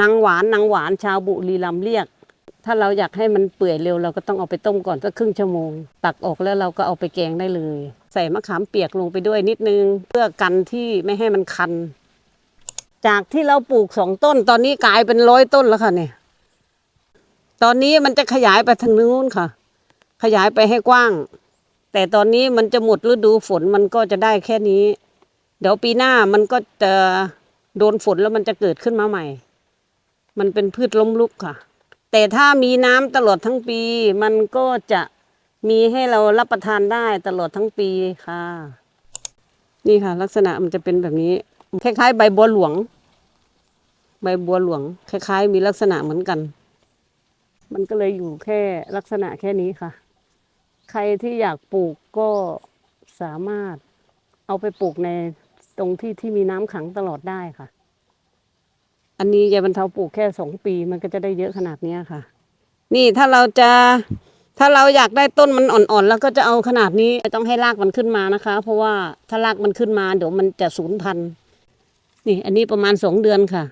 นางหวานนางหวานชาวบุรีรัมย์เรียก ถ้าเราอยากให้มันเปื่อยเร็วเราก็ต้องเอาไปต้มก่อนสักครึ่งชั่วโมง ตักออกแล้วเราก็เอาไปแกงได้เลย ใส่มะขามเปียกลงไปด้วยนิดนึง เพื่อกันที่ไม่ให้มันคัน จากที่เราปลูกสองต้น ตอนนี้กลายเป็นร้อยต้นแล้วค่ะเนี่ยตอนนี้มันจะขยายไปทางนู้นค่ะ ขยายไปให้กว้าง แต่ตอนนี้มันจะหมดฤดูฝนมันก็จะได้แค่นี้ เดี๋ยวปีหน้ามันก็จะโดนฝนแล้วมันจะเกิดขึ้นมาใหม่ มันเป็นพืชล้มลุกค่ะ แต่ถ้ามีน้ำตลอดทั้งปี มันก็จะมีให้เรารับประทานได้ตลอดทั้งปีค่ะ นี่ค่ะ ลักษณะมันจะเป็นแบบนี้ คล้ายๆ ใบบัวหลวง ใบบัวหลวง คล้ายๆ มีลักษณะเหมือนกัน มันก็เลยอยู่แค่ลักษณะแค่นี้ค่ะ ใครที่อยากปลูกก็สามารถเอาไปปลูกในตรงที่ที่มีน้ำขังตลอดได้ค่ะ อันนี้ยายบรรเทาปลูกแค่สองปีมันก็จะได้เยอะขนาดเนี้ยค่ะ นี่ถ้าเราจะถ้าเราอยากได้ต้นมันอ่อนๆ แล้วก็จะเอาขนาดนี้ต้องให้รากมันขึ้นมานะคะ เพราะว่าถ้ารากมันขึ้นมาเดี๋ยวมันจะสูญพันธุ์นี่ อันนี้ประมาณสองเดือนค่ะ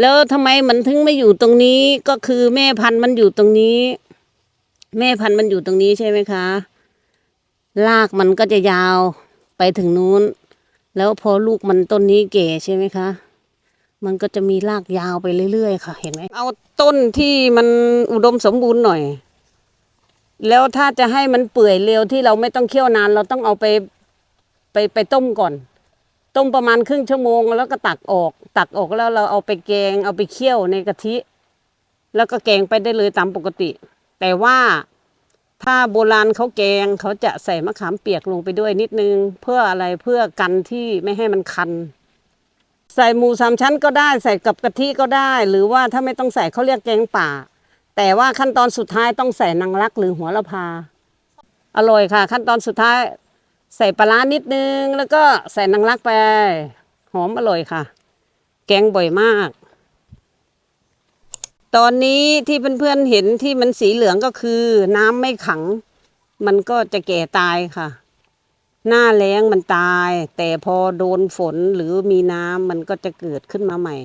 แล้วทำไมมันถึงไม่อยู่ตรงนี้ก็คือแม่พันธุ์มันอยู่ตรงนี้ แม่พันธุ์มันอยู่ตรงนี้ใช่ไหมคะรากมันก็จะยาวไปถึงนู้น แล้วพอลูกมันต้นนี้แก่ใช่ไหมคะ มันก็จะมีรากยาวไปเรื่อยๆ ค่ะ เห็นไหมเอาต้นที่มันอุดมสมบูรณ์หน่อย แล้วถ้าจะให้มันเปื่อยเร็วที่เราไม่ต้องเคี่ยวนาน เราต้องเอาไปไปไปต้มก่อน ต้มประมาณครึ่งชั่วโมง แล้วก็ตักออก ตักออกแล้วเราเอาไปแกง เอาไปเคี่ยวในกะทิ แล้วก็แกงไปได้เลยตามปกติ แต่ว่าถ้าโบราณเขาแกงเขาจะใส่มะขามเปียกลงไปด้วยนิดนึง เพื่ออะไรเพื่อกันที่ไม่ให้มันคัน ใส่หมูสามชั้นก็ได้ใส่กับกะทิก็ได้ หรือว่าถ้าไม่ต้องใส่เขาเรียกแกงป่า แต่ว่าขั้นตอนสุดท้ายต้องใส่นางรักหรือหัวละพา อร่อยค่ะ ขั้นตอนสุดท้าย ใส่ปลาร้านิดนึง แล้วก็ใส่นางรักไป หอมอร่อยค่ะ แกงบ่อยมาก ตอนนี้ที่เพื่อนๆเห็นที่มันสีเหลืองก็คือ น้ำไม่ขัง มันก็จะแก่ตายค่ะ หน้าแล้งมันตาย แต่พอโดนฝนหรือมีน้ำมันก็จะเกิดขึ้นมาใหม่